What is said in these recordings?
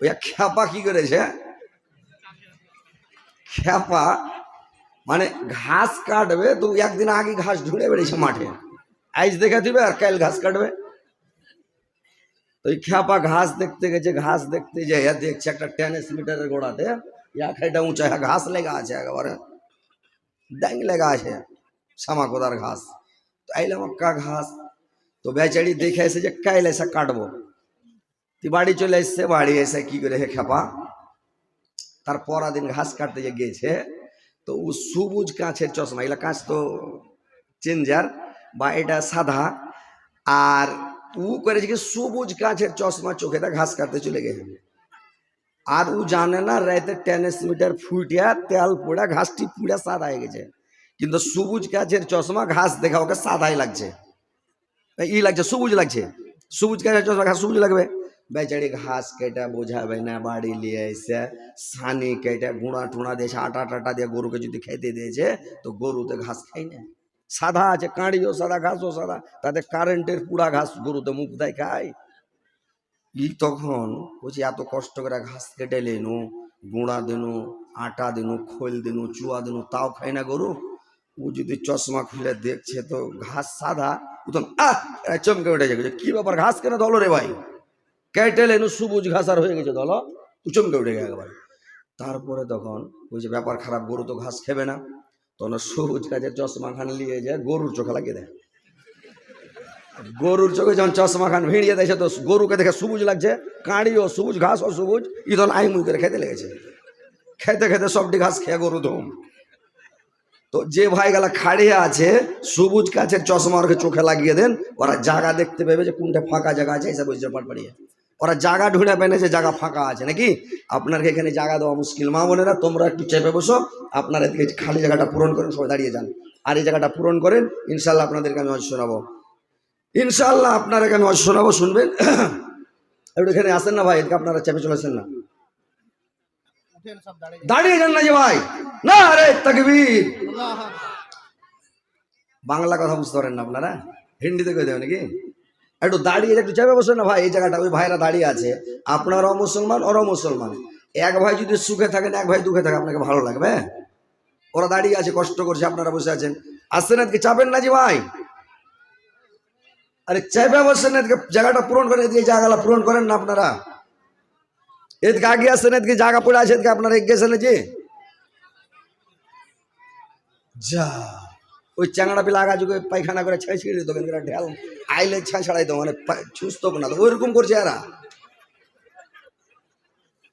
ওই খ্যাপা কি করেছে খ্যাপা মানে ঘাস কাটবে তো একদিন আগে ঘাস ঢুঁড়ে বেড়েছে মাঠে আইজ দেখে দিবে আর কাল ঘাস কাটবে তো ওই খ্যাপা ঘাস দেখতে গেছে ঘাস দেখতে যে দেখছে একটা টেনিস মিটারের গোড়াতে এক হাইটা উঁচা হ্যাঁ ঘাস লেগা আছে একেবারে ড্যাং লেগা আছে সামা কোদার ঘাস তো আইলাম কা ঘাস তো বেচারি দেখে এসে যে কাইল এসে কাটবো তুই বাড়ি চলে এসছে বাড়ি এসে কি করে হে খেপা তার পরা দিন ঘাস কাটতে যে গেছে তো ও সবুজ কাঁচের চশমা এগুলা কাঁচ তো চেঞ্জার বা এটা সাদা আর ও করেছে কি সবুজ কাঁচের চশমা চোখে তা ঘাস কাটতে চলে গেছে আর ও জানে না রাতে টেনিস মিটার ফুটিয়া তেল পোড়া ঘাসটি পুড়া সাদা হয়ে গেছে কিন্তু সবুজ কাঁচের চশমা ঘাস দেখা ওকে সাদাই লাগছে ই লাগছে সবুজ লাগছে সবুজ কাঁচের চশমা ঘাস সবুজ লাগবে বেচারি ঘাস কেটে বোঝাবে না বাড়ি নিয়ে এসে সানি কেটে গুঁড়া টুড়া দিয়েছে আটা টাটা দিয়ে গরুকে যদি খেতে দিয়েছে তো গরুতে ঘাস খাই না সাদা আছে কাঁড়িও সাদা ঘাসও সাদা তাতে কারেন্টের পুরা ঘাস গরুতে মুখ দেয় খায় ই তখন বলছি এত কষ্ট করে ঘাস কেটে লেনু গুঁড়া দিনু আটা দিনু খোল দিনু চুয়া দিনু তাও খায় না গরু ও যদি চশমা খুলে দেখছে তো ঘাস সাদা তখন আহ চমকে উঠে যাবে কি ব্যাপার ঘাস কেন ধলো রে ভাই কেটে লেনু সবুজ ঘাস আর হয়ে গেছে ধলো ও চমকে উঠে গেছে একবার। তারপরে তখন ওই যে ব্যাপার খারাপ, গরু তো ঘাস খেবে না। তখন সবুজ গাছের চশমা খান নিয়ে যায়, গরুর চোখে লাগিয়ে দেয়। গরুর চোখে যখন চশমা খান ভিড়িয়ে দিয়েছে তো গরুকে দেখে সবুজ লাগছে। কাঁড়িও সবুজ ঘাস ও সবুজ ইদন আই মুই করে খেতে লেগেছে। খেতে খেতে সবটি ঘাস খেয়ে গরু ধুম। তো যে ভাই গেলা খাড়িয়ে আছে, সবুজ গাছের চশমা ওকে চোখে লাগিয়ে দেন, ওরা জায়গা দেখতে পেবে যে কোনটা ফাঁকা জায়গা আছে এসব বুঝতে পার পারিয়ে ওরা জায়গা ঢুঁড়ে যে জায়গা ফাঁকা আছে, নাকি? আপনার এখানে জায়গা দেওয়া মুশকিল। মা বোনেরা, তোমরা একটু চেপে বসো, আপনারা এদিকে খালি জায়গাটা পূরণ করেন, সবাই দাঁড়িয়ে যান। আর এই জায়গাটা পূরণ করেন ইনশাল্লাহ আপনাদেরকে আমি শোনাবো। ইনশাল্লাহ আপনার এখানে অজ শোনাবো, শুনবেন? একটু এখানে আসেন না ভাই, এদিকে আপনারা চেপে চলেছেন না। দাঁড়িয়ে যান না যে ভাই। না আরে তাকবীর। বাংলা কথা বুঝতে পারেন না আপনারা। হিন্দিতে কই দেবেন নাকি? একটু দাঁড়িয়ে একটু চেপে বসেন না? ভাই, এই জায়গাটা, ওই ভাইরা দাঁড়িয়ে আছে। আপনারাও মুসলমান ওরাও মুসলমান। এক ভাই যদি সুখে থাকেন, এক ভাই দুঃখে থাকে আপনাকে ভালো লাগবে ওরা দাঁড়িয়ে আছে, কষ্ট করছে, আপনারা বসে আছেন। আসছেন আজকে চাপেন না জি ভাই? আরে চেপে বসেন এদিকে জায়গাটা পূরণ করেন, এদিকে জায়গাটা পূরণ করেন না আপনারা? এদিকে আগে আসছেন এদিকে জায়গা পড়ে আছে, এদিকে আপনারা এগিয়ে গেছেন যে যা। ওই চ্যাংড়া পিলা আগা যুগে পায়খানা করে ছাই ছিঁড়ে দিত, কেন ঢেল আইলে ছাই ছাড়াই তো মানে ছুস্ত না তো ওইরকম করছে এরা।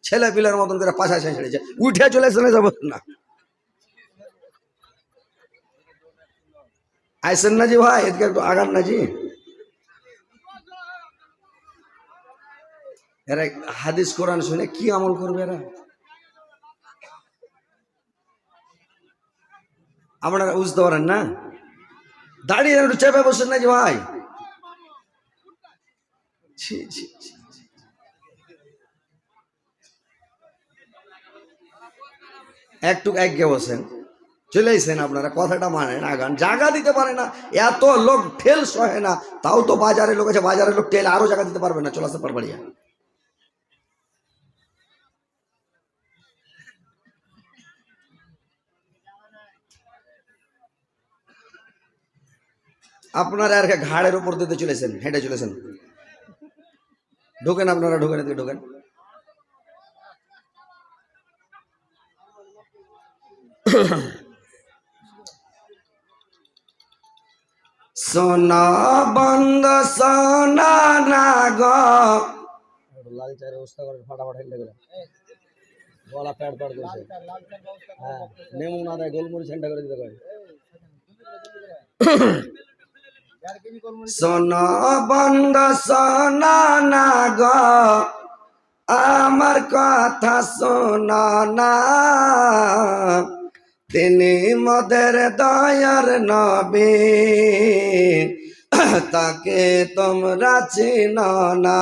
ছেলে পিলার মতন করে পাশা ছাই ছেড়েছে। উঠে চলে এসে যাব না। আইসেন না জি ভাই? এদিকে একটু আগান না জি এরা হাদিস কোরআন শুনে কি আমল করবে এরা? আপনারা বুঝতে পারেন না। দাঁড়িয়ে একটু চেপে বসেন না যে ভাই। একটু একে বসেন। চলে এসেন আপনারা, কথাটা মানেন আগান জায়গা দিতে পারে না। এত লোক ঠেল সহে না, তাও তো বাজারে লোক আছে বাজারে লোক ঠেল আরও জায়গা দিতে পারবে না, চলে আসতে পারবে আপনারা আর ঘাড়ের উপর দিতে চলেছেন, হেঁটে চলেছেন। ঢোকেন আপনারা, ঢোকেন এদিকে, ঢোকেন। সোনা বন্ধ, সোনা না গো। লাল ব্যবস্থা করেন ফাটাফাট হেঁটে গেলে গলা প্যাড প্যাড করছে। হ্যাঁ নেমু না দেয় গোলমরিচ হেঁটে করে দিতে পারে। সোনা বন্ধ সোনা না গো। আমার কথা শোনা না। তিনি মদের দয়ার নবী। তাকে তোমরা চিন না।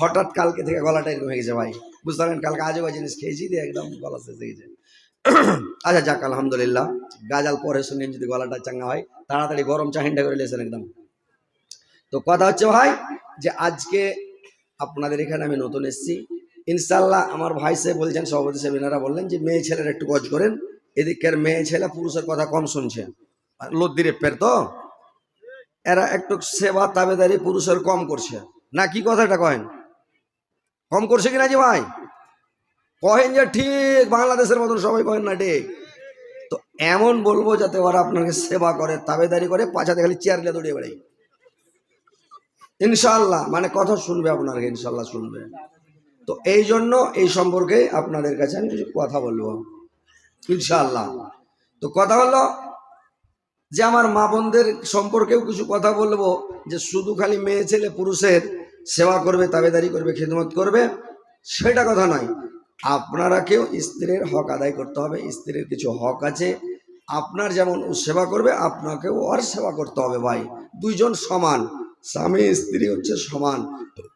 হঠাৎ কালকে থেকে গলাটা এরকম হয়ে গেছে ভাই। বুঝতে পারেন কালকে আজে বাজে জিনিস খেয়েছি দিয়ে একদম গলা শেষ হয়ে গেছে। আচ্ছা যাক, আলহামদুলিল্লাহ। গাজাল পরে শুনলেন যদি গলাটা চাঙ্গা হয়, তাড়াতাড়ি গরম চা করে লেছেন একদম। তো কথা হচ্ছে ভাই, যে আজকে আপনাদের এখানে আমি নতুন এসেছি। ইনশাল্লাহ আমার ভাই সাহেব বলছেন, সভাপতি সাহেব এনারা বললেন যে, মেয়ে ছেলের একটু গজ করেন। এদিকের মেয়ে ছেলে পুরুষের কথা কম শুনছে। লদ্দিরে পের তো? এরা একটু সেবা তাবেদারি পুরুষের কম করছে। না, কি কথাটা কহেন কম করছে কিনা যে ভাই? কহেন যে ঠিক বাংলাদেশের মতন সবাই কহেন না ঠিক। তো এমন বলব যাতে ওরা আপনাকে সেবা করে, তাবেদারি করে পাছাতে খালি চেয়ার নিয়ে দৌড়িয়ে বেড়াই ইনশাল্লাহ মানে কথা শুনবে আপনাকে ইনশাল্লাহ শুনবে। তো এই জন্য এই সম্পর্কে আপনাদের কাছে আমি কিছু কথা বলব। ইনশাল্লাহ তো কথা হলো যে আমার মা বোনদের সম্পর্কেও কিছু কথা বলব, যে শুধু খালি মেয়ে ছেলে পুরুষের সেবা করবে, তাবেদারি করবে, খেদমত করবে, সেটা কথা নয়। আপনারাকেও স্ত্রীর হক আদায় করতে হবে, স্ত্রীর কিছু হক আছে, আপনার যেমন ও সেবা করবে, আপনাকেও ওর সেবা করতে হবে ভাই। দুইজন সমান, স্বামী, স্ত্রী হচ্ছে সমান,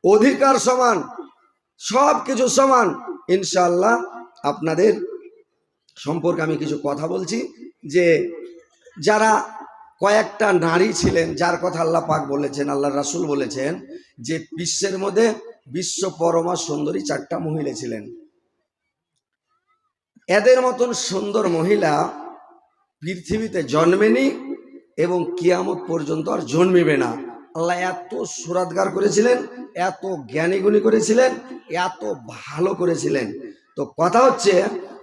অধিকার সমান, সব কিছু সমান। ইনশাল্লাহ আপনাদের সম্পর্কে আমি কিছু কথা বলছি, যে যারা কয়েকটা নারী ছিলেন, যার কথা আল্লাহ পাক বলেছেন আল্লাহ রাসুল বলেছেন, যে বিশ্বের মধ্যে বিশ্ব পরমা সুন্দরী চারটা মহিলা ছিলেন। এদের মতন সুন্দর মহিলা পৃথিবীতে জন্মেনি এবং কিয়ামত পর্যন্ত আর জন্মিবে না। আল্লাহ এত সুরাদগার করেছিলেন, এত জ্ঞানীগুণী করেছিলেন, এত ভালো করেছিলেন। তো কথা হচ্ছে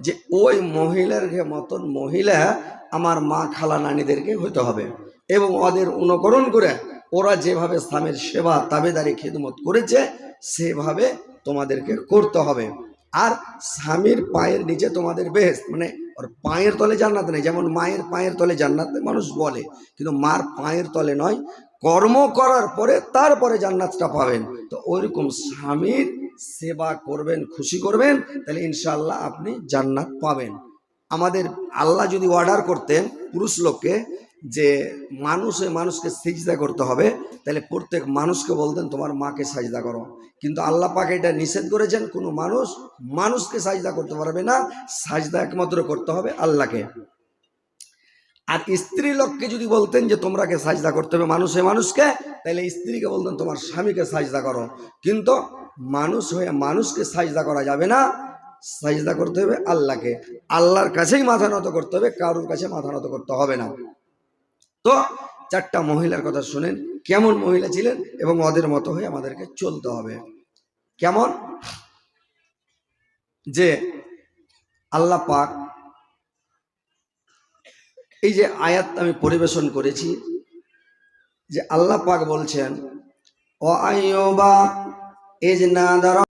যে ওই মহিলার মতন মহিলা আমার মা খালা নানিদেরকে হতে হবে এবং ওদের অনুকরণ করে ওরা যেভাবে স্বামীর সেবা, তাবেদারি, খেদমত করেছে, সেভাবে তোমাদেরকে করতে হবে। আর স্বামীর পায়ের নিচে তোমাদের বেহেস্ত মানে ওর পায়ের তলে জান্নাত নেই, যেমন মায়ের পায়ের তলে জান্নাত মানুষ বলে, কিন্তু মার পায়ের তলে নয়, কর্ম করার পরে তারপরে জান্নাতটা পাবেন। তো ওইরকম স্বামীর সেবা করবেন, খুশি করবেন, তাহলে ইনশাল্লাহ আপনি জান্নাত পাবেন। আমাদের আল্লাহ যদি অর্ডার করতেন পুরুষ লোককে যে মানুষে মানুষকে সিজদা করতে হবে, তাহলে প্রত্যেক মানুষকে বলতেন, তোমার মাকে সাজদা করো। কিন্তু আল্লাহ পাক এটা নিষেধ করেছেন, কোনো মানুষ মানুষকে সাজদা করতে পারবে না, সাজদা একমাত্র করতে হবে আল্লাহকে। আর স্ত্রী লোককে যদি বলতেন যে, তোমরাকে সাজদা করতে হবে মানুষে মানুষকে, তাহলে স্ত্রীকে বলতেন, তোমার স্বামীকে সাজদা করো। কিন্তু মানুষ হয়ে মানুষকে সাজদা করা যাবে না, সাজদা করতে হবে আল্লাহকে। আল্লাহর কাছেই মাথা নত করতে হবে, কারোর কাছে মাথা নত করতে হবে না। তো চারটা মহিলার কথা শুনেন, কেমন মহিলা ছিলেন এবং ওদের মতো হয়ে আমাদেরকে চলতে হবে। কেমন? যে আল্লাহ পাক এই যে আয়াত আমি পরিবেশন করেছি, যে আল্লাহ পাক বলছেন, ও আইয়ুবা ইজ নাদারা